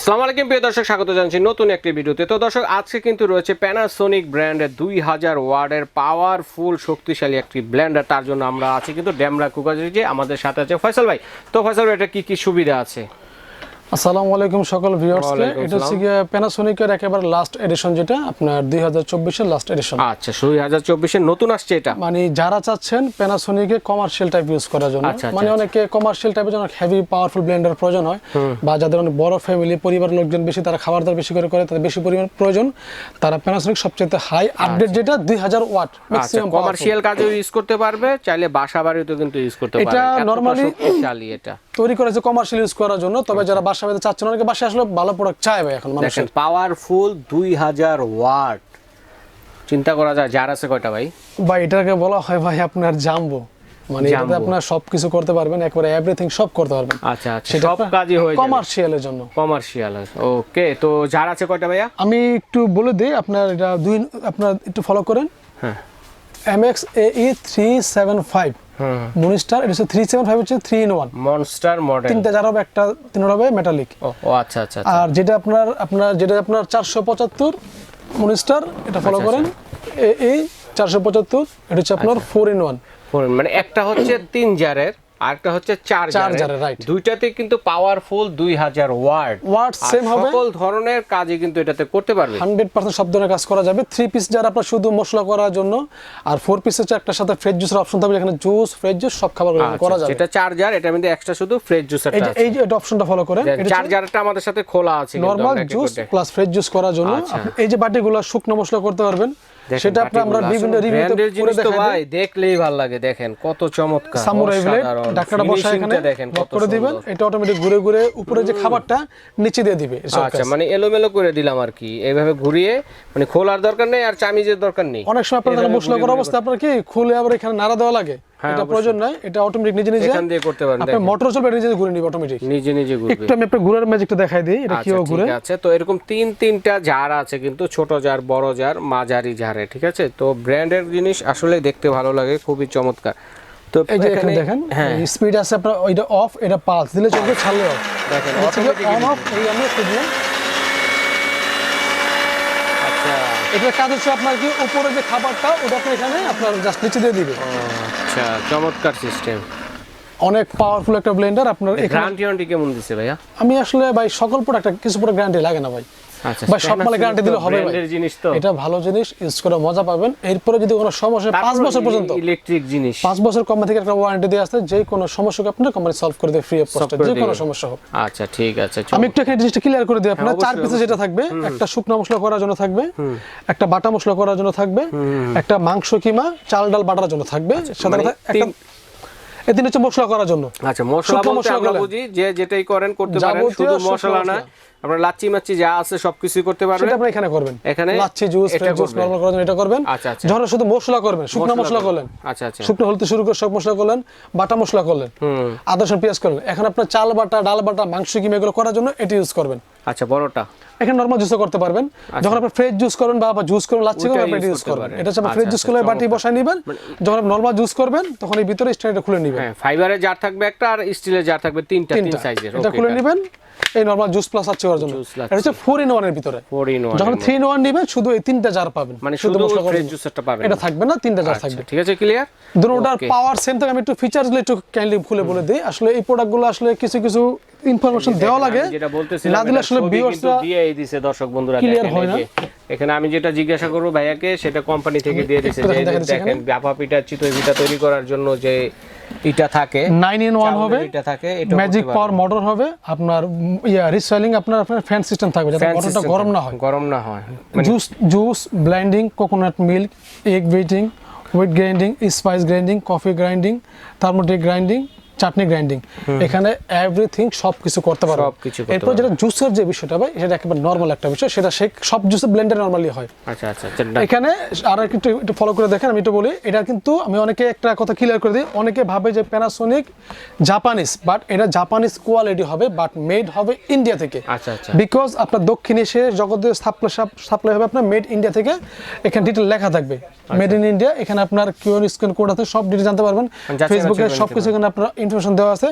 আসসালামু আলাইকুম, প্রিয় দর্শক, স্বাগত জানাচ্ছি নতুন একটি ভিডিওতে। তো দর্শক, আজকে কিন্তু রয়েছে প্যানাসোনিক ব্র্যান্ডের দুই হাজার ওয়ার্ডের পাওয়ারফুল শক্তিশালী একটি ব্ল্যান্ডার তার জন্য আমরা আছি কিন্তু ড্যামরা কুকাজে আমাদের সাথে আছে ফয়সাল ভাই। তো ফয়সাল ভাই, এটা কী কী সুবিধা আছে? আসসালামু আলাইকুম সকল ভিউয়ার্সকে এটা হচ্ছে গিয়ে প্যানাসোনিকের একেবারে লাস্ট এডিশন যেটা আপনার দুই হাজার চব্বিশের লাস্ট এডিশন আচ্ছা দুই হাজার চব্বিশের নতুন আসছে এটা? মানে যারা চাচ্ছেন প্যানাসোনিকে কমার্শিয়াল টাইপ ইউজ করার জন্য। আচ্ছা, আচ্ছা, মানে অনেকে কমার্শিয়াল টাইপের জন্য হেভি পাওয়ারফুল ব্লেন্ডার প্রয়োজন হয়। বা যাদের অনেক বড় ফ্যামিলি পরিবারের লোকজন বেশি তারা খাবার দাবার বেশি করে করে তাদের বেশি পরিমাণ প্রয়োজন তারা প্যানাসোনিক সবচেয়ে হাই আপডেট যেটা দুই হাজার ওয়াট আচ্ছা ম্যাক্সিমাম কমার্শিয়াল কাজেও ইউজ করতে পারবে চাইলে বাসা বাড়িতেও কিন্তু ইউজ করতে পারবে। এটা normally- শক্তিশালী এটা। তৈরি করেছে কমার্শিয়াল ইউজ করার জন্য। তবে যারা বাসা বাড়িতে চাচ্ছেন অনেকে বাসায় আসলে ভালো প্রোডাক্ট চায় ভাই এখন মানুষের। পাওয়ারফুল দুই হাজার ওয়াট চিন্তা করা যায় যার আছে কয়টা ভাই? ভাই এটাকে বলা হয় ভাই আপনার জাম্বো মানে এটাতে। আপনার সবকিছু করতে পারবেন একবারে এভরিথিং সব করতে পারবেন। আচ্ছা আচ্ছা সব কাজই হয়ে যাবে। কমার্শিয়ালের জন্য। কমার্শিয়াল ওকে তো যার আছে কয়টা ভাইয়া? আমি একটু বলে দিই আপনার এটা দুই আপনার একটু ফলো করেন। হ্যাঁ। M X A E three seven five monster এটা হচ্ছে থ্রি সেভেন ফাইভ হচ্ছে three in one monster model তিনটা যার হবে একটা তিন হবে মেটালিক ও আচ্ছা আচ্ছা আচ্ছা। আর যেটা আপনার আপনার যেটা আপনার চারশো পঁচাত্তর মনিস্টার এটা ফলো আচ্ছা, করেন। এ এই চারশো পঁচাত্তর এটা হচ্ছে আপনার ফোর ইন ওয়ান ফোর মানে একটা হচ্ছে তিন জারের আর একটা হচ্ছে চার চার জারের জারের, right. দুইটাতে কিন্তু পাওয়ারফুল same হবে। সকল ধরনের কাজই কিন্তু এটাতে করতে পারবে। হান্ড্রেড পার্সেন্ট সব ধরনের কাজ করা যাবে। থ্রি পিস যারা আপনার শুধু মশলা করার জন্য আর সাথে ফ্রেশ জুসের অপশন থাকবে এখানে জুস ফ্রেশ জুস সব খাবার করা আচ্ছা, যাবে। যেটা চার্জার এটার মধ্যে এক্সট্রা শুধু ফ্রেশ জুস এই যে এই যে এটা অপশনটা ফলো করেন। চার্জারটা আমাদের সাথে খোলা আছে normal juice plus fresh juice করার জন্য। আচ্ছা। এই যে বাটিগুলো শুকনো মশলা করতে পারবেন। সেটা আপনার আমরা বিভিন্ন রিভিউতে দেখাই ভাই দেখলেই ভালো লাগে দেখেন কত চমৎকার সামুরাই ব্লেড বসা এখানে দেখেন কত করে দিবেন এটা অটোমেটিক ঘুরে ঘুরে উপরে যে খাবারটা নিচে দিয়ে দিবে আচ্ছা মানে এলোমেলো করে দিলাম আর কি এইভাবে ঘুরিয়ে মানে খোলার দরকার নেই আর চামিজের দরকার নেই। অনেক সময় আপনার মশলা করার অবস্থা আপনার কি খুলে আবার এখানে নাড়া দেওয়া লাগে? এটা প্রয়োজন নাই এটা অটোমেটিক নিজে নিজে এখান দিয়ে করতে পারেন দেখেন। মোটর চলবে নিজে ঘুরে নিবে অটোমেটিক নিজে নিজে ঘুরবে। একটু আমি আপনার ঘুরার ম্যাজিকটা দেখাই দিই এটা আচ্ছা কীভাবে ঘুরে? ঠিক আছে তো এরকম তিন তিনটা জার আছে কিন্তু ছোট জার বড় জার মাঝারি জারে ঠিক আছে? তো ব্র্যান্ডের জিনিস আসলে দেখতে ভালো লাগে খুবই চমৎকার। তো এই যে এখানে দেখেন হ্যাঁ। স্পিড আছে আপনার ওইটা অফ এটা পালস দিলে চলবে ছাড়লে অফ দেখেন automatic অন অফ এই আমরা দিলাম আচ্ছা এটার কাজ হচ্ছে আপনার কি? উপরে যে খাবারটা ওটা আপনি এখানে আপনার জাস্ট নিচে দিয়ে দিবে। আচ্ছা চমৎকার সিস্টেম অনেক পাওয়ারফুল একটা ব্লেন্ডার আপনার গ্যারান্টি কেমন দিছে ভাইয়া? আমি আসলে ভাই সকল প্রোডাক্ট কিছু প্রোডাক্ট গ্যারান্টি লাগে না ভাই। আচ্ছা ভাই সব মালে গ্যারান্টি দিলে হবে জিনিস তো। এটা ভালো জিনিস ইউজ করে মজা পাবেন। এরপরে যদি কোনো সমস্যা পাঁচ বছর পর্যন্ত। ইলেকট্রিক জিনিস। পাঁচ বছর কোম্পানি থেকে একটা ওয়ারেন্টি দিয়ে আসতে যে কোনো সমস্যাকে আপনার কোম্পানি সলভ করে দেয় ফ্রি অফ কস্টে যে কোনো সমস্যা হোক। আচ্ছা ঠিক আছে আমি একটু এখানে জিনিসটা ক্লিয়ার করে দিই আপনার হ্যাঁ, চার পিসে যেটা থাকবে একটা শুকনো মশলা করার জন্য থাকবে একটা বাটা মশলা করার জন্য থাকবে একটা মাংস কিমা চাল ডাল বাটার জন্য থাকবে সাধারণত মানে একটা তিন হচ্ছে মশলা করার জন্য। আচ্ছা মশলা বলতে মশলা আমরা বুঝি যে যেটাই করেন করতে পারেন শুধু মশলা না। আপনার লাচ্ছি মাচ্ছি যা আছে সবকিছুই করতে পারবেন। সেটা আপনি এখানে করবেন। এখানে লাচ্ছি জুস এটা ফ্রেশ জুস নরমাল করার জন্য এটা করবেন। আচ্ছা, আচ্ছা। যখন শুধু মশলা করবেন শুকনো মশলা করলেন। আচ্ছা আচ্ছা। শুকনো হলতে শুরু করে সব মশলা করলেন বাটা মশলা করলেন হুম। আদা রসুন পেঁয়াজ করলেন। এখন আপনার চাল বাটা ডাল বাটা মাংস কিমা এগুলো করার জন্য এটি ইউজ করবেন। আচ্ছা বড়টা। এখানে নর্মাল জুসও করতে পারবেন। যখন আপনি ফ্রেশ জুস করবেন বা জুস করবেন লাচ্ছি ওইটা করবেন আপনি ইউজ করবেন। এটা হচ্ছে আচ্ছা, ফ্রেশ জুস আচ্ছা, করলে বাটি বসায় নেবেন। যখন আপনি নর্মাল জুস করবেন তখন এই ভিতরে স্ট্যান্ডটা খুলে নেবেন। হ্যাঁ ফাইবারের জার থাকবে একটা আর স্টিলের জার থাকবে তিনটা তিন সাইজের এটা খুলে নেবেন। এই নরমাল জুস প্লাস আছে ওর জন্য। এটা হচ্ছে 4 ইন 1 এর ভিতরে। 4 ইন 1 যখন 3 ইন 1 নেবেন শুধু এই তিনটা জার পাবেন। মানে শুধু মশলা ফ্রেশ জুস জুসটা পাবেন। এটা থাকবে না তিনটা জার থাকবে। আচ্ছা, ঠিক আছে ক্লিয়ার দুটোটার পাওয়ার সেম থাকে আমি একটু ফিচার্সগুলো একটু কাইন্ডলি খুলে বলে দেই। আসলে এই প্রোডাক্টগুলো আসলে কিছু কিছু ইনফরমেশন দেওয়া লাগে। যেটা বলতেছিলাম না দিলে আসলে ভিউয়ার্সরা দিয়েই দিছে দর্শক বন্ধুরা দেখেন, হয় না। এখানে আমি যেটা জিজ্ঞাসা করব ভাইয়াকে সেটা কোম্পানি থেকে দিয়ে দিছে যে দেখেন ব্যাপা পিঠা চিতই পিঠা তৈরি করার জন্য যে ইটা থাকে নাইন ইন ওয়ান হবে। এটা থাকে এটা ম্যাজিক পাওয়ার মোটর হবে। আপনার ইয়া রিসেলিং আপনার আপনার ফ্যান সিস্টেম থাকবে যাতে মোটরটা গরম না হয়। গরম না হয়। Juice juice blending coconut milk egg beating wheat grinding spice grinding coffee grinding থার্মোটিক grinding chutney grinding এখানে এভরিথিং সব কিছু করতে সবকিছু করতে এরপর যেটা জুসের যে বিষয়টা ভাই সেটা একেবারে নর্মাল একটা বিষয়। সেটা সে সব জুসের ব্লেন্ডার নর্মালি হয়। আচ্ছা আচ্ছা আচ্ছা, এখানে আর একটু একটু ফলো করে দেখেন আমি একটু বলি এটা কিন্তু আমি অনেকে একটা কথা ক্লিয়ার করে দিই। অনেকে ভাবে যে প্যানাসোনিক জাপানিজ বাট এটা জাপানিজ কোয়ালিটি হবে বাট মেড হবে ইন্ডিয়া থেকে। আচ্ছা আচ্ছা। বিকজ আপনার দক্ষিণ এশিয়া জগতের সাপ্লাই সাপ্লাই হবে আপনার মেড ইন্ডিয়া থেকে। এখানে ডিটেল লেখা থাকবে। মেড ইন ইন্ডিয়া এখানে আপনার কিউআর স্ক্যান কোড আছে সব ডিটেল জানতে পারবেন। ফেসবুকে বাছাই করে সব কিছু এখানে আপনার ইনফরমেশন দেওয়া আছে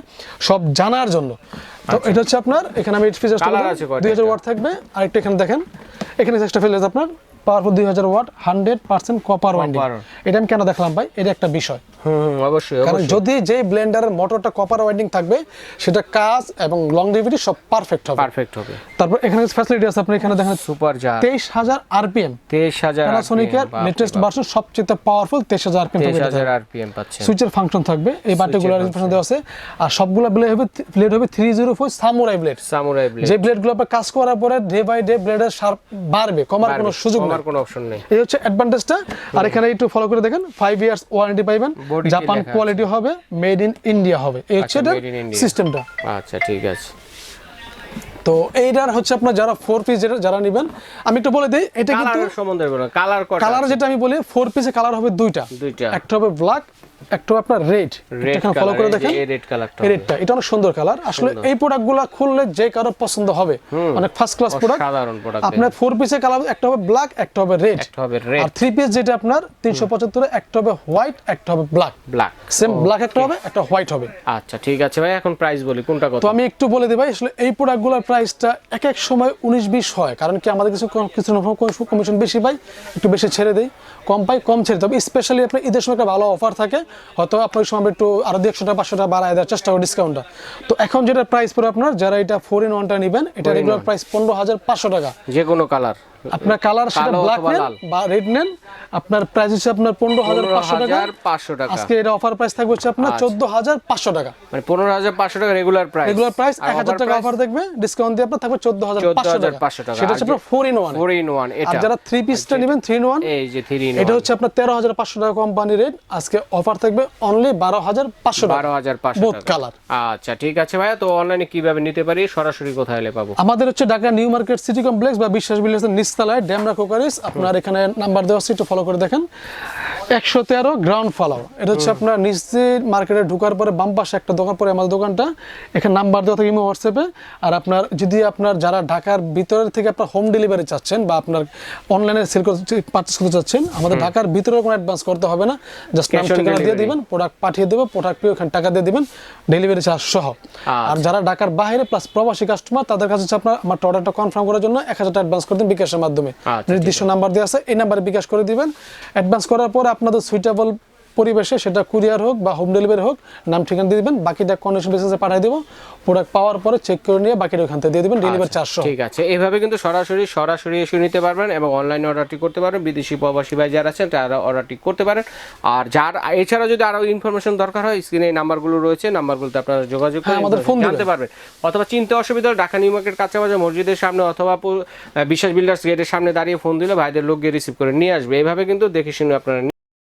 সব জানার জন্য। তো এটা হচ্ছে আপনার এখানে আমি জাস্ট আছে দুই হাজার? ওয়াট থাকবে। আরেকটা এখানে দেখেন এখানে এক্সট্রা ফেলে আপনার। পাওয়ারফুল দুই হাজার watt hundred percent copper winding এটা আমি কেন দেখলাম ভাই? এটা একটা বিষয়। অবশ্যই কারণ যদি যে ব্লেন্ডারের মোটরটা কপার ওয়াইন্ডিং থাকবে সেটা কাজ এবং লংজিভিটি সব পারফেক্ট হবে। পারফেক্ট হবে। তারপর এখানে ফ্যাসিলিটি আছে আপনি এখানে দেখেন সুপার জার তেইশ হাজার আরপিএম তেইশ হাজার প্যানাসোনিকের লেটেস্ট ভার্সন সবচেয়ে পাওয়ারফুল তেইশ হাজার আরপিএম তেইশ হাজার আরপিএম পাচ্ছেন। সুইচের ফাংশন থাকবে। এই ইনফরমেশন দেওয়া আছে। আর সবগুলো ব্লেড হবে ব্লেড হবে three zero four samurai blade samurai blade যে ব্লেডগুলো আপনার কাজ করার পরে ডে বাই ডে ব্লেডের শার্প বাড়বে কমার কোনো সুযোগ নেই। আমার কোনো অপশন নেই। এই হচ্ছে অ্যাডভান্টেজটা আর এখানে একটু ফলো করে দেখেন 5 ইয়ার্স ওয়ারেন্টি পাবেন জাপান কোয়ালিটি হবে মেড ইন ইন্ডিয়া হবে। এই হচ্ছে আচ্ছা, India। সিস্টেমটা আচ্ছা ঠিক আছে। তো এইটার হচ্ছে আপনার যারা ফোর পিস যারা নেবেন আমি একটু বলে দিই এটা কিন্তু কালার কালার যেটা আমি বলি ফোর পিসে কালার হবে দুইটা। দুইটা। একটা হবে ব্ল্যাক একটা আপনার রেড এখানে ফলো করে দেখেন। এই রেড কালারটা রেডটা এটা অনেক সুন্দর কালার আসলে এই প্রোডাক্টগুলো খুললে যে কারও পছন্দ হবে। অনেক ফার্স্ট ক্লাস প্রোডাক্ট সাধারণ প্রোডাক্ট আপনার ফোর পিসের কালার একটা হবে ব্ল্যাক একটা হবে রেড একটা হবে red। আর থ্রি পিস যেটা আপনার একটা হবে হোয়াইট একটা হবে ব্ল্যাক ব্ল্যাক সেম ব্ল্যাক একটা হবে একটা হোয়াইট হবে। আচ্ছা ঠিক আছে ভাই এখন প্রাইস বলি কোনটা কত? তো আমি একটু বলে দিই ভাই আসলে এই প্রোডাক্টগুলোর প্রাইসটা এক এক সময় উনিশ বিশ হয় কারণ কি আমাদের কিছু কিছু কমিশন বেশি পাই একটু বেশি ছেড়ে দেই। কম পাই কম ছেড়ে তবে স্পেশালি আপনার ঈদের সময় একটা ভালো অফার থাকে হয়তো আপনার সময় একটু আরও একশো টাকা পাঁচশো টাকা বাড়ায় দেওয়ার চেষ্টা করি ডিসকাউন্টটা তো এখন যেটা প্রাইস পড়ে আপনার যারা এটা ফোর ইন ওয়ানটা নেবেন এটা রেগুলার প্রাইস পনেরো হাজার পাঁচশো টাকা। যে কোনো কালার আপনার কালার সেটা ব্ল্যাক নেন বা রেড নেন। আপনার প্রাইস হচ্ছে আপনার পনেরো হাজার পনেরো পাঁচশো টাকা। হাজার পাঁচশো টাকা। আজকে এটা অফার প্রাইস থাকবে হচ্ছে আপনার চোদ্দ হাজার পাঁচশো টাকা। মানে পনেরো হাজার পাঁচশো টাকা রেগুলার প্রাইস রেগুলার প্রাইস এক হাজার টাকা অফার দেখবে ডিসকাউন্ট দিয়ে আপনার থাকবে চোদ্দ হাজার পাঁচশো টাকা। 14,500 টাকা। সেটা হচ্ছে আপনার four in one four in one আর এটা। যারা থ্রি পিসটা নেবেন থ্রি ইন ওয়ান এই যে থ্রি ইন এটা হচ্ছে আপনার তেরো হাজার পাঁচশো টাকা কোম্পানি রেট আজকে অফার থাকবে অনলি বারো হাজার পাঁচশো টাকা। বারো হাজার পাঁচশো বোথ টাকা। কালার আচ্ছা ঠিক আছে ভাইয়া। তো অনলাইনে কীভাবে নিতে পারি? সরাসরি কোথায় এলে পাবো? আমাদের হচ্ছে Dhaka new market city complex বা বিশ্বাস বিল্ডার্সের নিচতলায় ড্যামরা কোকারিস আপনার এখানে নাম্বার দেওয়া আছে একটু ফলো করে দেখেন। একশো তেরো গ্রাউন্ড এটা হচ্ছে আপনার নিচে মার্কেটে ঢোকার পরে বাম পাশে একটা দোকান পরে আমাদের দোকানটা। এখানে নাম্বার দেওয়া থাকে হোয়াটসঅ্যাপে আর আপনার যদি আপনার যারা ঢাকার ভিতরের থেকে আপনার হোম ডেলিভারি চাচ্ছেন বা আপনার অনলাইনে সেল করতে পারচেস করতে চাচ্ছেন আমাদের ঢাকার ভিতরে কোনো অ্যাডভান্স করতে হবে না। জাস্ট নাম ঠিকানা দিয়ে দিবেন প্রোডাক্ট পাঠিয়ে দেবো প্রোডাক্ট পেয়ে ওখানে টাকা দিয়ে দিবেন ডেলিভারি চার্জ সহ। আর যারা ঢাকার বাইরে প্লাস প্রবাসী কাস্টমার তাদের কাছে হচ্ছে আপনার আমার অর্ডারটা কনফার্ম করার জন্য এক হাজার টাকা অ্যাডভান্স করে দিন বিকাশের মাধ্যমে। আচ্ছা, নির্দিষ্ট নাম্বার দেওয়া আছে এই নাম্বারে বিকাশ করে দিবেন। অ্যাডভান্স করার পর আপনাদের সুইটেবল পরিবেশে সেটা কুরিয়ার হোক বা হোম ডেলিভারি হোক নাম ঠিকানা দিয়ে দিবেন বাকিটা কন্ডিশন বেসিসে পাঠিয়ে দেবো। প্রোডাক্ট পাওয়ার পরে চেক করে নিয়ে বাকিটা ওখান থেকে দিয়ে দিবেন ডেলিভারি সহ। ঠিক আছে। এইভাবে কিন্তু সরাসরি সরাসরি এসে নিতে পারবেন এবং অনলাইনে অর্ডারটি করতে পারবেন। বিদেশি প্রবাসী ভাই যারা আছেন তারা অর্ডারটি করতে পারেন। আর যার এছাড়া যদি আরও ইনফরমেশন দরকার হয় স্ক্রিনে এই নাম্বারগুলো রয়েছে নাম্বারগুলোতে আপনারা যোগাযোগ করে হ্যাঁ, আমাদের ফোন জানতে পারবেন। অথবা চিনতে অসুবিধা ঢাকা নিউ মার্কেট কাঁচাবাজার মসজিদের সামনে অথবা বিশ্বাস বিল্ডার্স গেটের সামনে দাঁড়িয়ে ফোন দিলে ভাইদের লোক গিয়ে রিসিভ করে নিয়ে আসবে। এইভাবে কিন্তু দেখে শুনে আপনারা